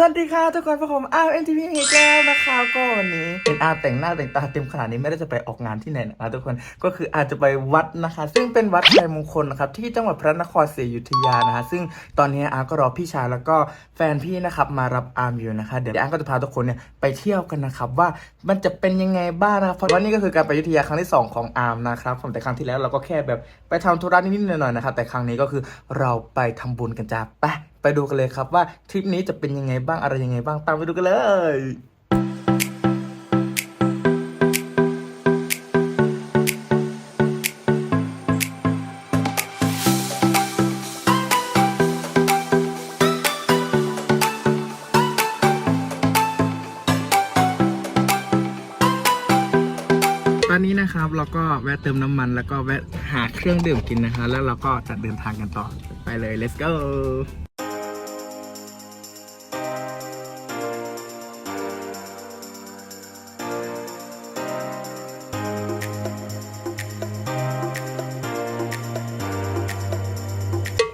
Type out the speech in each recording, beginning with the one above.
สวัสดีค่ะทุกคนพวกผมอ้าวเอ็นทีพีอีกแล้วนะคะก็วันนี้เป็นอาแต่งหน้าแต่งตาเต็มขนาดนี้ไม่ได้จะไปออกงานที่ไหนนะคะทุกคนก็คืออาจจะไปวัดนะคะ ซึ่งเป็นวัดชัยมงคลนะครับที่จังหวัดพระนครศรีอยุธยานะคะ ซึ่งตอนนี้อาก็รอพี่ชายแล้วก็แฟนพี่นะครับมารับอาร์มอยู่นะคะ เดี๋ยวอาก็จะพาทุกคนเนี่ยไปเที่ยวกันนะครับว่ามันจะเป็นยังไงบ้างนะครับเพราะว่านี่ก็คือการไปอยุธยาครั้งที่สองของอาร์มนะครับผมแต่ครั้งที่แล้วเราก็แค่แบบไปทำธุระนิดๆหน่อยๆนะครับแต่ครั้งนี้ก็คือเราไปทำบุญกันจ้าไปไปดูกันเลยครับว่าทริปนี้จะเป็นยังไงบ้างอะไรยังไงบ้างตามไปดูกันเลยตอนนี้นะครับเราก็แวะเติมน้ำมันแล้วก็แวะหาเครื่องดื่มกินนะคะ แล้วเราก็จะเดินทางกันต่อไปเลย let's go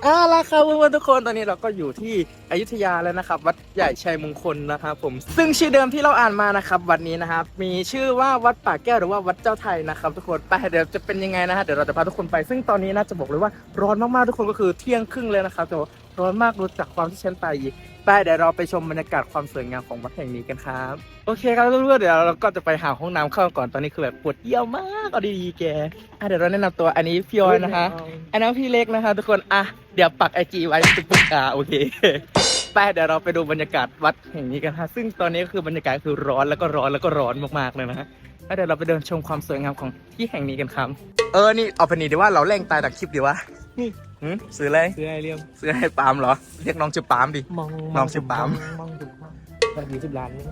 อาละครับเพื่อนๆทุกคนตอนนี้เราก็อยู่ที่อยุธยาแล้วนะครับ วัดใหญ่ชัยมงคลนะครับผมซึ่งชื่อเดิมที่เราอ่านมานะครับวัดนี้นะครับมีชื่อว่าวัดป่าแก้วหรือว่าวัดเจ้าไทยนะครับ ทุกคนไปเดี๋ยวจะเป็นยังไงนะฮะเดี๋ยวเราจะพาทุกคนไป ซึ่งตอนนี้น่าจะบอกเลยว่าร้อนมากๆทุกคนก็คือเที่ยงครึ่งเลยนะครับแต่ว่า ร้อนมากรู้จักความที่ฉันไปอีกไปเดี๋ยวเราไปชมบรรยากาศความสวยงามของวัดแห่งนี้กันครับ โอเคครับเพื่อนๆเดี๋ยวเราก็จะไปหาห้องน้ำเข้าก่อนตอนนี้คือแบบปวดเยี่ยวมากเอาดีๆแกอะเดี๋ยวเราแนะนำตัวอันนี้พี่ออยนะคะ อันนั้นพี่เล็กนะคะ ทุกคนอะเดี๋ยวปักไอจีไว้ตุ๊กปุ๊กอ่าโอเคไปเดี๋ยวเราไปดูบรรยากาศวัดแห่งนี้กันฮะซึ่งตอนนี้ก็คือบรรยากาศคือร้อนแล้วก็ร้อนแล้วก็ร้อนมากๆเลยนะฮะแล้วเดี๋ยวเราไปเดินชมความสวยงามของที่แห่งนี้กันครับ เออนี่เอาไปนี่ดีว่าเราแร่งตายจากคลิปดีวะ หืมซื้ออะไรซื้อไอเรียมซื้อให้ปาล์มเหรอ เรียกน้องชื่อปาล์มดิ มองน้องชื่อปาล์ม มองถูกมากได้ยี่สิบล้านเลย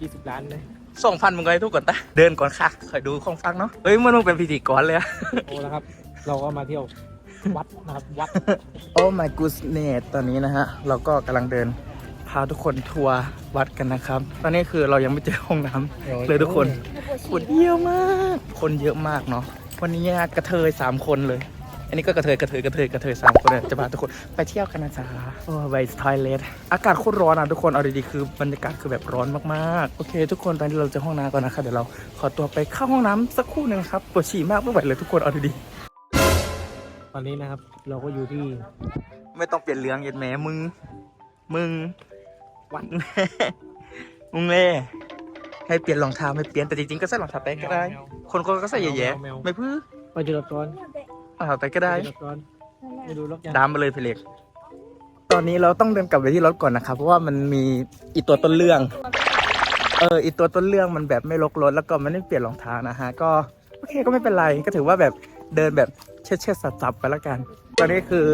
ยี่สิบล้านเลยสองพันมึงก็ให้ทุกคนตะเดินก่อนค่ะคอยดูของฟังเนาะเฮ้ยมันมึงเป็นพิธีกรเลยอะ โอ้แล้วครับ เราก็มาเที่ยววัดนะครับวัดโอ้ my goodness ตอนนี้นะฮะ เราก็กำลังเดิน พาทุกคนทัวร์วัดกันนะครับ ตอนนี้คือเรายังไม่เจอห้องน้ำเลยทุกคนปวดเยี่ยวมาก คนเยอะมากเนาะ วันนี้กระเทยสามคนเลย อันนี้ก็กระเทยกระเทยกระเทยกระเทยสามคนเลยจะพาทุกคนไปเที่ยวกันนะจ๊ะโอ้ไวส์ทอยเลทอากาศโคตรร้อนอะทุกคนเอาดีๆคือบรรยากาศคือแบบร้อนมากๆ โอเค ทุกคนตอนนี้เราจะห้องน้ำก่อนนะครับเดี๋ยวเราขอตัวไปเข้าห้องน้ำสักครู่หนึ่งครับปวดฉี่มากไม่ไหวเลยทุกคนเอาดีๆตอนนี้นะครับเราก็อยู่ที่ ไม่ต้องเปลี่ยนเรื่องเย็นแหมมึง มึงวัดมึงเล่ให้เปลี่ยนรองเท้าไม่เปลี่ยนแต่จริงๆก็ใส่รองเท้าแตะก็ได้ คนก็ใส่แย่ๆไม่พื้อไปจุดก่อน องเท้าแตะก็ได้ไปจุดก่อนไม่ดูล็อกยังดามไปเลยพี่เล็ก ตอนนี้เราต้องเดินกลับไปที่รถก่อนนะครับ เพราะว่ามันมีอีตัวต้นเรื่อง เอออีตัวต้นเรื่องมันแบบไม่ลกรถแล้วก็ไม่ได้เปลี่ยนรองเท้านะฮะ ก็โอเคก็ไม่เป็นไรก็ถือว่าแบบเดินแบบเช็ดเช็ดสับสับๆไปแล้วกัน ตอนนี้คือ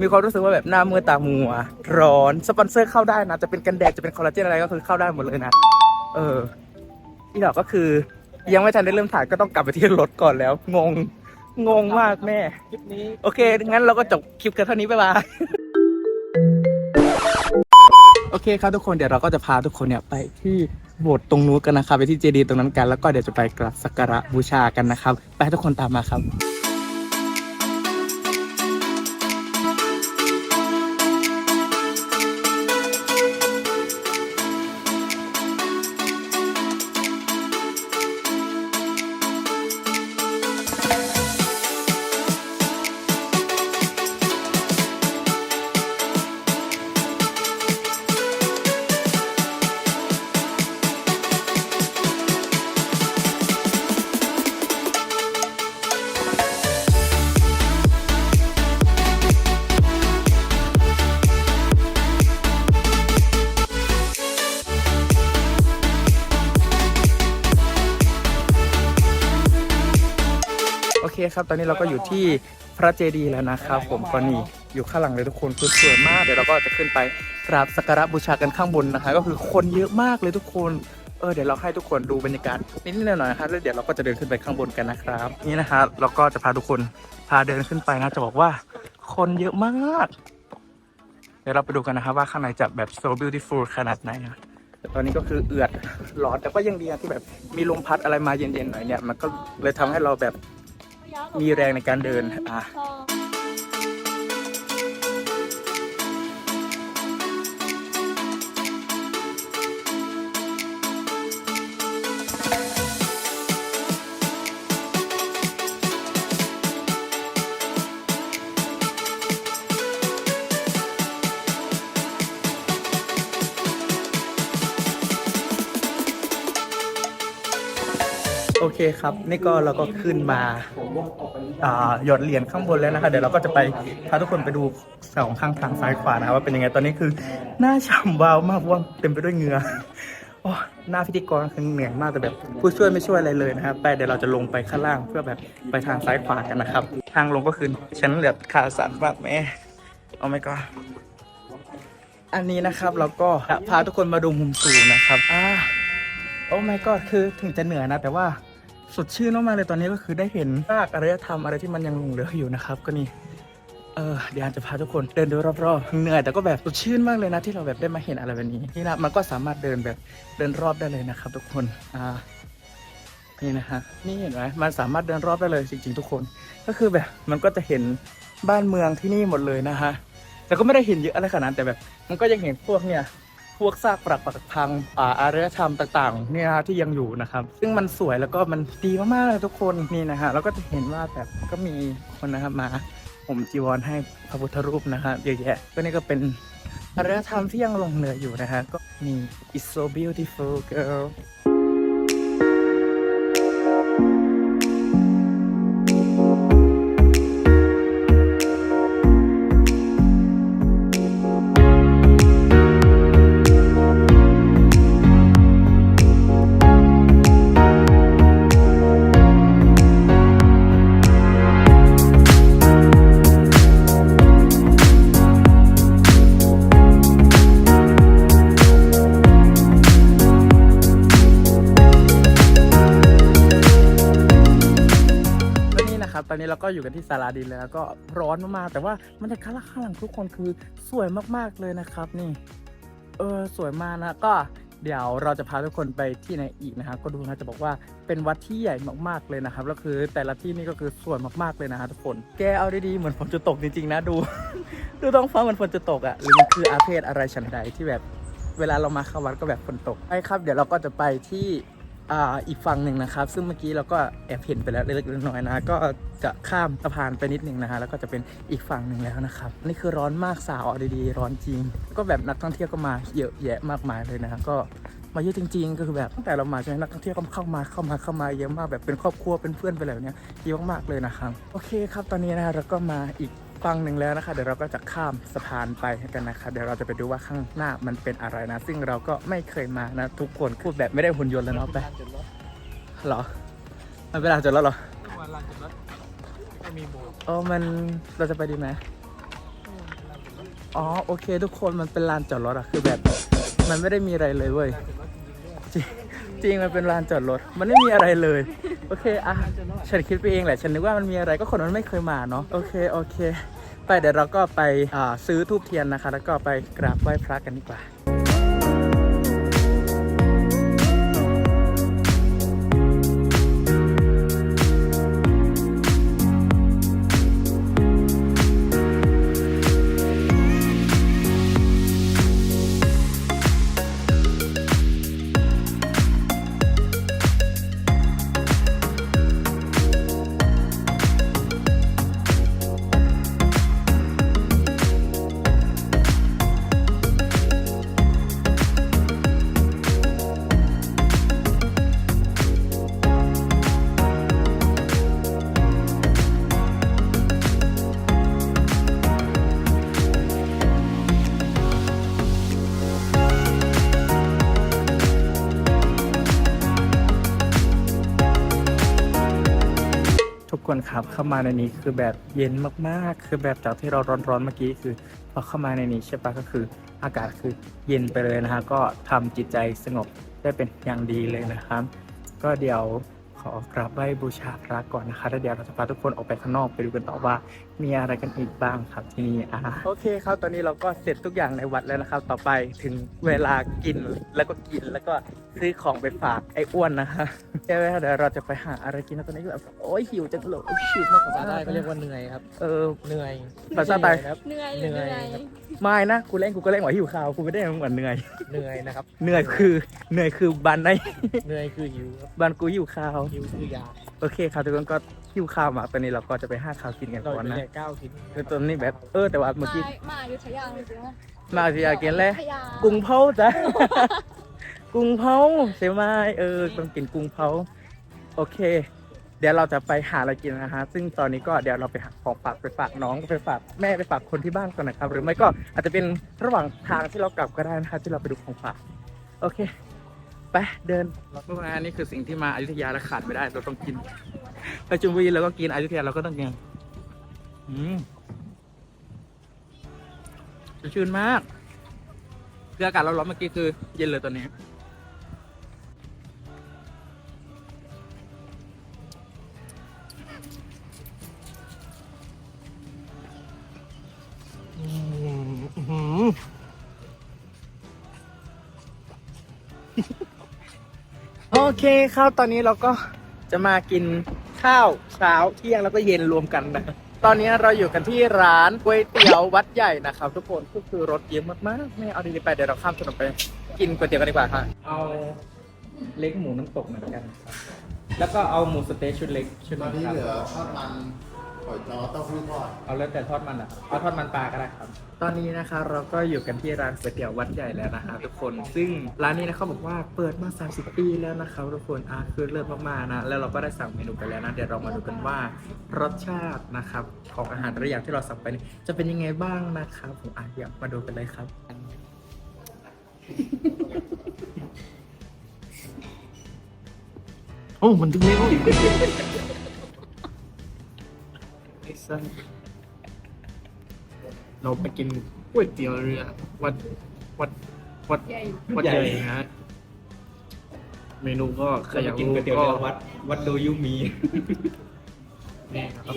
มีความรู้สึกว่าแบบหน้ามือตามัว ร้อนสปอนเซอร์เข้าได้นะ จะเป็นกันแดดจะเป็นคอลลาเจนอะไรก็คือเข้าได้หมดเลยนะ เออที่ดอกก็คือยังไม่ทันได้เริ่มถ่ายก็ต้องกลับไปที่รถก่อนแล้วงง งงมากแม่ คลิปนี้โอเค งั้นเราก็จบคลิปกันเท่านี้ บ๊ายบาย โอเคครับทุกคน เดี๋ยวเราก็จะพาทุกคนเนี่ยไปที่โบสถ์ตรงนู้นกันนะครับ ไปที่เจดีย์ตรงนั้นกัน แล้วก็เดี๋ยวจะไปกราบสักการะบูชากันนะครับ ไปให้ทุกคนตามมาครับ โอเคครับ ตอนนี้เราก็อยู่ที่พระเจดีย์แล้วนะครับ ผมก็นี่อยู่ข้างหลังเลยทุกคนคือสวยมากเดี๋ยวเราก็จะขึ้นไปกราบสักการะบูชากันข้างบนนะคะ ก็คือคนเยอะมากเลยทุกคนเออเดี๋ยวเราให้ทุกคนดูบรรยากาศนิดๆหน่อยๆนะครับแล้วเดี๋ยวเราก็จะเดินขึ้นไปข้างบนกันนะครับ นี่นะครับเราก็จะพาทุกคนพาเดินขึ้นไปนะจะบอกว่าคนเยอะมาก เดี๋ยวเราไปดูกันนะครับว่าข้างในจะแบบ so beautiful ขนาดไหนนะแต่ตอนนี้ก็คือเอือดร้อนแต่ก็ยังดีนะที่แบบมีลมพัดอะไรมาเย็นๆหน่อยเนี่ยมันก็เลยทำให้เราแบบ มีแรงในการเดินอะ พ เคครับ นี่ก็เราก็ขึ้นมาอ่าหยดเหรียญข้างบนแล้วนะคะ เดี๋ยวเราก็จะไปพาทุกคนไปดูสองข้างทางซ้ายขวานะครับว่าเป็นยังไงตอนนี้คือหน้าฉ่ำวาวมากว่าเต็มไปด้วยเหงื่อโอ้หน้าพิธีกรคือเหนื่อยมากแต่แบบผู้ช่วยไม่ช่วยอะไรเลยนะครับไปเดี๋ยวเราจะลงไปข้างล่างเพื่อแบบไปทางซ้ายขวากันนะครับ ทางลงก็คือฉันเหลือขาสั่นมากแม่เอาไม่ก็อันนี้นะครับเราก็จะพาทุกคนมาดูมุมสูงนะครับอ่าโอ้ my god คือถึงจะเหนื่อยนะแต่ว่า สดชื่นมากๆเลยตอนนี้ก็คือได้เห็นซากอารยธรรมอะไรที่มันยังหลงเหลืออยู่นะครับ ก็นี่เออเดี๋ยวอันจะพาทุกคนเดินดูรอบๆเหนื่อยแต่ก็แบบสดชื่นมากเลยนะที่เราแบบได้มาเห็นอะไรแบบนี้นี่นะมันก็สามารถเดินแบบเดินรอบได้เลยนะครับ ทุกคนอ่านี่นะฮะนี่เห็นไหมมันสามารถเดินรอบได้เลยจริง ๆ ทุกคน ก็คือแบบมันก็จะเห็นบ้านเมืองที่นี่หมดเลยนะฮะแต่ก็ไม่ได้เห็นเยอะอะไรขนาดแต่แบบ มันก็ยังเห็นพวกเนี่ย พวกซากปรักปักพังอ่าอารยธรรมต่างๆเนี่ยนะที่ยังอยู่นะครับ ซึ่งมันสวยแล้วก็มันดีมากๆเลยทุกคนนี่นะฮะแล้วก็จะเห็นว่าแบบก็มีคนนะครับมาผมจีวรให้พระพุทธรูปนะครับเยอะแยะก็นี่ก็เป็นอารยธรรมที่ยังหลงเหลืออยู่นะฮะก็มี it's so beautiful girl ก็อยู่กันที่ศาลาดินเลยแล้วก็ร้อนมากๆแต่ว่าบรรยากาศข้างหลังทุกคนคือสวยมากๆเลยนะครับนี่ เออสวยมากนะก็เดี๋ยวเราจะพาทุกคนไปที่ไหนอีกนะครับก็ดูนะจะบอกว่าเป็นวัดที่ใหญ่มากๆเลยนะครับแล้วคือแต่ละที่นี่ก็คือสวยมากๆเลยนะฮะทุกคน แกเอาดีๆเหมือนฝนจะตกจริงๆนะดู ดูท้องฟ้าเหมือนฝนจะตกอะ่ะหรือมันคืออาเพศอะไรฉันใดที่แบบเวลาเรามาเข้าวัดก็แบบฝนตกใช่ครับ เดี๋ยวเราก็จะไปที่ อีกฝั่งหนึ่งนะครับ ซึ่งเมื่อกี้เราก็แอบเห็นไปแล้วเล็กๆน้อยๆนะ ก็จะข้ามสะพานไปนิดหนึ่งนะฮะแล้วก็จะเป็นอีกฝั่งหนึ่งแล้วนะครับ นี่คือร้อนมากสาวดีๆ ร้อนจริง ก็แบบนักท่องเที่ยวก็มาเยอะแยะมากมายเลยนะก็มาเยอะจริง ๆ ก็คือแบบตั้งแต่เรามาใช่ไหมนักท่องเที่ยวก็เข้ามาเข้ามาเข้ามาเยอะมากแบบเป็นครอบครัวเป็นเพื่อนไปแล้วเนี่ยเยอะมากๆเลยนะครับโอเคครับตอนนี้นะฮะเราก็มาอีก ฝั่งหนึ่งแล้วนะคะ เดี๋ยวเราก็จะข้ามสะพานไปกันนะคะ เดี๋ยวเราจะไปดูว่าข้างหน้ามันเป็นอะไรนะ ซึ่งเราก็ไม่เคยมานะ ทุกคนพูดแบบไม่ได้หุ่นยนต์แล้วเนาะไปเหรอ มันเป็นลานจอดรถเหรอวันลานจอดรถก็มีโบสถ์เออมันเราจะไปดีไหมอ๋อโอเค ทุกคนมันเป็นลานจอดรถอะคือแบบ มันไม่ได้มีอะไรเลยเว้ยจริงจริงมันเป็นลานจอดรถ มันไม่มีอะไรเลย โอเคอะฉันคิดไปเองแหละ ฉันนึกว่ามันมีอะไรก็คนมันไม่เคยมาเนาะโอเคโอเค ไปเดี๋ยวเราก็ไปซื้อทูบเทียนนะคะ แล้วก็ไปกราบไหว้พระกันดีกว่า คนครับเข้ามาในนี้คือแบบเย็นมากๆ คือแบบจากที่เราร้อนๆเมื่อกี้คือพอเข้ามาในนี้ใช่ปะก็คืออากาศคือเย็นไปเลยนะฮะก็ทำจิตใจสงบได้เป็นอย่างดีเลยนะครับ ก็เดี๋ยว อกราบไหว้บูชาพระก่อนนะคะแล้วเดี๋ยวเราจะพาทุกคนออกไปข้างนอกไปดูกันต่อว่า มีอะไรกันอีกบ้างครับที่นี่อ่าโอเคครับตอนนี้เราก็เสร็จทุกอย่างในวัดแล้วนะครับ ต่อไปถึงเวลากินแล้วก็กินแล้วก็ซื้อของไปฝากไอ้อ้วนนะคะเดี๋ยวเดี๋ยวเราจะไปหาอะไรกินแล้วตอนนี้ก็แบบโอ้ยหิวจังเลยหิวมากกว่าภาษาได้ใต้เขาเรียกว่าเหนื่อยครับ เออ เหนื่อยภาษาใต้ครับ เหนื่อยเหนื่เหนื่อยอยครับไม่นะกูเล่นกูก็เล่นหว่าหิวข้าวกูไม่ได้เหมือนเหนื่อย เหนื่อยนะครับ เหนื่อยคือเหนื่อยคือบันในเหนื่อยคือหิวครับบันกูหิวข้าวหิวคือยาโอเคครับทุกคนก็หิวข้าวมาตอนนี้เราก็จะไปห้าข้าวกินกันเราก่อนไปนะแดกก้าวกินคือตอนนี้แบบเออแต่ว่าเมื่อกี้มามาอยุธยาจริงๆนะมาที่อยากกินเลยอยุธยากุ้งเผาจ้ะ กุ้งเผาใช่ไหมเออต้องกินกุ้งเผาโอเค เดี๋ยวเราจะไปหาอะไรกินนะฮะซึ่งตอนนี้ก็เดี๋ยวเราไปหาของฝากไปฝากน้องไปฝากแม่ไปฝากคนที่บ้านก่อนนะครับ หรือไม่ก็อาจจะเป็นระหว่างทางที่เรากลับก็ได้นะครับที่เราไปดูของฝาก โอเค ไปเดินทุกคนอันนี้คือสิ่งที่มาอยุธยาแล้วขาดไม่ได้ เราต้องกินไปจุมบุรีเราก็กินอยุธยาเราก็ต้องกินอืมชื่นมากเรืออากาศร้อนๆเมื่อกี้คือเย็นเลยตอนนี้ เคข้าวตอนนี้เราก็จะมากินข้าวเช้าเที่ยงแล้วก็เย็นรวมกันนะ ตอนนี้เราอยู่กันที่ร้านก๋วยเตี๋ยววัดใหญ่นะครับ ทุกคนก็คือรถเยอะมากๆ ไม่เอาดีๆไปเดี๋ยวเราข้ามถนนไป กินก๋วยเตี๋ยวกันดีกว่าค่ะเอาเล็กหมูน้ำตกเหมือนกัน แล้วก็เอาหมูสเต๊กชุดเล็กชุดหตอนนึงนี้ครับเหลือข้าวมัน หอยจ้อเต้าหู้ทอดเอาแล้วแต่ทอดมันอะเอาทอดมันปลาก็ได้ครับ ตอนนี้นะคะเราก็อยู่กันที่ร้านก๋วยเตี๋ยววัดใหญ่แล้วนะคะทุกคนซึ่งร้านนี้นะเขาบอกว่าเปิดมา 30 ปีแล้วนะครับทุกคนอะคือเลิศมากๆนะแล้วเราก็ได้สั่งเมนูไปแล้วนะเดี๋ยวเรามาดูกันว่ารสชาตินะครับของอาหารแต่ละอย่างที่เราสั่งไปนี่จะเป็นยังไงบ้างนะครับผมอะอยากมาดูกันเลยครับ โอ้มันถึงเร็วไอ้ สัสเราไปกินก๋วยเตี๋ยวเรือ วัดวัดวัดวัดใหญ่นะฮะเมนูก็ใครเราอจะยากกินรู้ก๋วยเตี๋ยวก็เรือวัด วัดโดยุมี นี่ครับ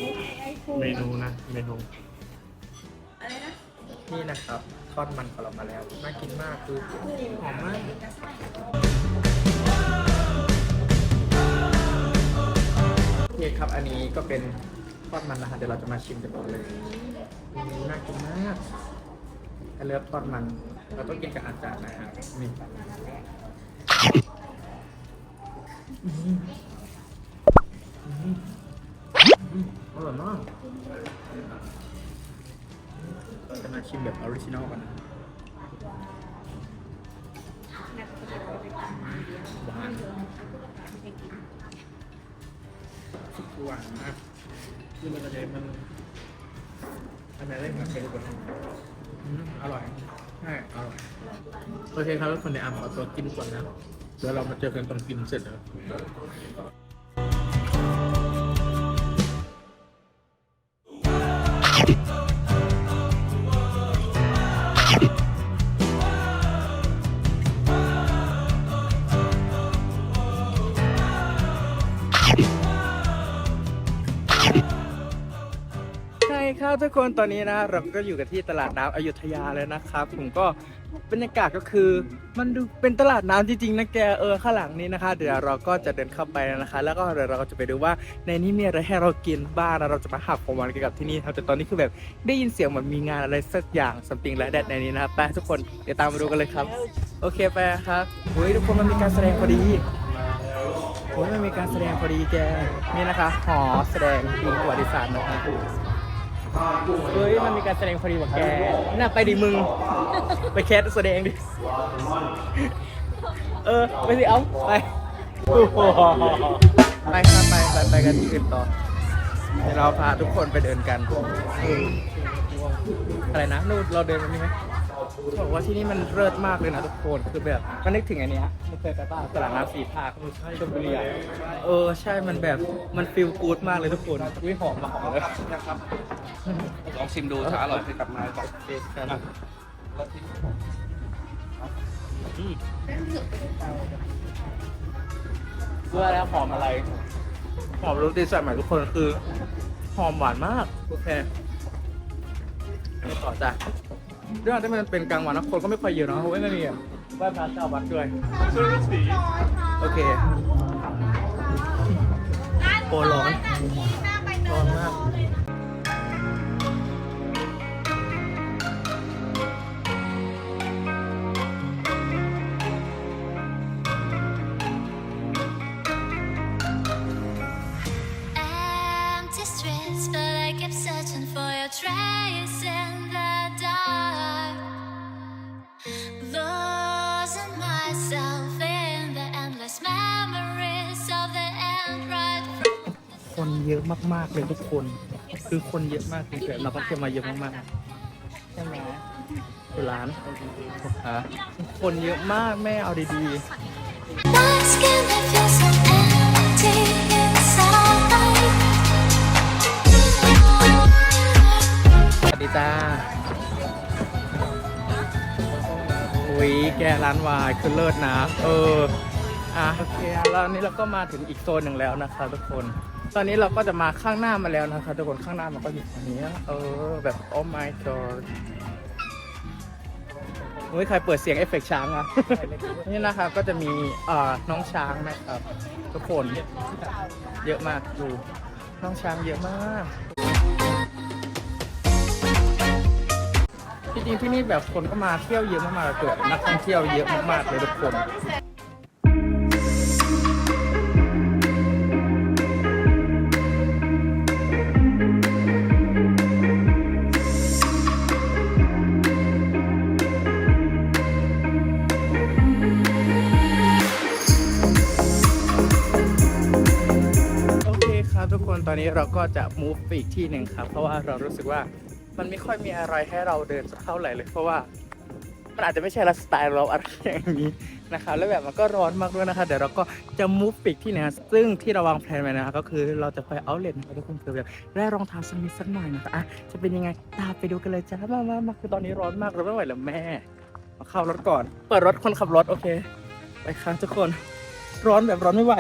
เมนูนะเมนูนี่นะครับทอดมันของเรามาแล้ว น่ากินมากคือหอมมากโอเคครับ อันนี้ก็เป็น ทอดมันนะฮะเดี๋ยวเราจะมาชิมกันก่อนเลยน่ากินมากไอเลิฟทอดมัน เราต้องกินกับอาจารย์นะฮะนี่มอืมอืมอร่อยมากจะมาชิมแบบออริจินอลกันนะหวานหวานมาก คือมันจะมันอันไหนได้เหมือนเคยทุกคนอืมอร่อยใช่อร่อยโอเคครับทุกคนเดี๋ยวอะขอตัวกินก่อนนะเดี๋ยวเรามาเจอกันตอนกินเสร็จแล้ว ครับทุกคนตอนนี้นะเราก็อยู่กันที่ตลาดน้ำอยุธยาเลยนะครับ ผมก็บรรยากาศก็คือ มันดูเป็นตลาดน้ำจริงๆนะแกเออข้างหลังนี้นะคะ เดี๋ยวเราก็จะเดินเข้าไปนะคะ แล้วก็เดี๋ยวเราก็จะไปดูว่าในนี้มีอะไรให้เรากินบ้างนะเราจะมาหาของหวานเกี่ยวกับที่นี่ครับแต่ตอนนี้คือแบบได้ยินเสียงเหมือนมีงานอะไรสักอย่างสัมติงและแดดในนี้นะครับไปทุกคนเดี๋ยวตามมาดูกันเลยครับ โอเคไปครับเฮ้ยทุกคนมันมีการแสดงพอดีโอ้ยมันมีการแสดงพอดีแกนี่นะคะหอแสดงพิงประวัติศาสตร์นะครับ เฮ้ยมันมีการแสดงพอดีกว่าแก น่าไปดิมึง ไปแคสแสดงดิ เออ ไปสิ เอาไปโอ้โหไปครับไปไปไปกันที่อื่นต่อเดี๋ยวเราพาทุกคนไปเดินกันเอออะไรนะนู่นเราเดินกันนี่ไหม บอกว่าที่นี่มันเลิศมากเลยนะทุกคนคือแบบก็นึกถึงอันเนี้ยไม่เคยไปบ้างตลาดน้ำสีภาคชลบุรีอะเออใช่มันแบบมันฟีลกู๊ดมากเลยทุกคนวิหอมมาหอมเลยลองชิมดูถ้าอร่อยให้กลับมาจ้ะโอเคครับเพื่อแล้วหอมอะไรหอมโรตีสายใหม่ทุกคนคือหอมหวานมากโอเคไปต่อจ้ะ เรื่องที่มันเป็นกลางวันนะคนก็ไม่ค่อยเยอะเนอะเพราะว่าไม่มีอะไหว้พระเจ้าวัดด้วยโอเค โอ้ร้อน ร้อนมาก อะมากๆเลยทุกคน คือคนเยอะมากจริงๆเราพักเที่ยวมาเยอะมากๆใช่ไหมร้านฮะคนเยอะมากแม่เอาดีๆสวัสดีจ้าอุ้ยแกร้านวายคือเลิศนะ เอออะโอเคแล้วนนี้เราก็มาถึงอีกโซนหนึ่งแล้วนะคะทุกคน ตอนนี้เราก็จะมาข้างหน้ามาแล้วนะคะทุกคนข้างหน้ามันก็อยู่ตรงนี้เออแบบ oh my god เฮ้ยใครเปิดเสียงเอฟเฟกต์ช้างอะ นี่นะครับก็จะมีเอ่อน้องช้างนะครับทุกคนเยอะมากดูน้องช้างเยอะมากจริงๆที่นี่แบบคนก็มาเที่ยวเยอะมากๆเลยเกิดนักท่องเที่ยวเยอะมากๆเลยทุกคน เราก็จะ move ไปอีกที่หนึ่งครับ เพราะว่าเรารู้สึกว่ามันไม่ค่อยมีอะไรให้เราเดินสักเท่าไหร่เลย เพราะว่ามันอาจจะไม่ใช่ไลฟ์สไตล์เราอะไรอย่างนี้นะครับแล้วแบบมันก็ร้อนมากด้วยนะคะเดี๋ยวเราก็จะ move ไปอีกที่หนึงนะซึ่งที่เราวางแผนไว้นะคะก็คือเราจะไปเอาเลนนะครับทุกคนคือแบบได้รองเท้าสักนิดสักหน่อยนะคะอะจะเป็นยังไงตามไปดูกันเลยจ้ามามามาคือตอนนี้ร้อนมากเราไม่ไหวแล้วแม่มาเข้ารถก่อน เปิดรถคนขับรถโอเคไปครับทุกคน ร้อนแบบร้อนไม่ไหว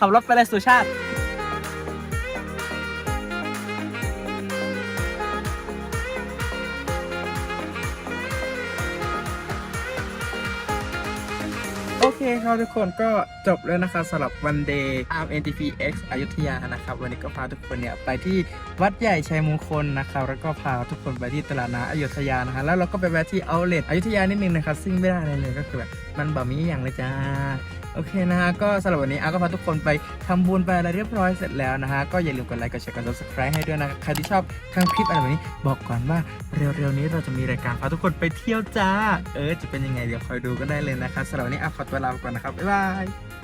ขับรถไปเลยสุชาติ คครับทุกคนก็จบแล้วนะครับสำหรับวันเดย์ RMNTP X อยุธยานะครับ วันนี้ก็พาทุกคนเนี่ยไปที่วัดใหญ่ชัยมงคลนะครับ แล้วก็พาทุกคนไปที่ตลาดน้ำอยุธยานะครับแล้วเราก็ไปแวะที่เอาเลทอยุธยานิดนึงนะครับ ซึ่งไม่ได้อะไรเลยก็คือแบบมันบะหมี่อย่างเลยจ้าโอเคนะฮะ ก็สำหรับวันนี้อาก็พาทุกคนไปทำบุญไปอะไรเรียบร้อยเสร็จแล้วนะฮะ ก็อย่าลืมกดไลค์ กดแชร์ กด subscribe ให้ด้วยนะ ใครที่ชอบทางคลิปอะไรแบบนี้ บอกก่อนว่าเร็วๆนี้เราจะมีรายการพาทุกคนไปเที่ยวจ้า เออ จะเป็นยังไงเดี๋ยวคอยดูก็ได้เลยนะครับสำหรับวันนี้อาขอตัวลาไปก่อนนะครับ บ๊ายบาย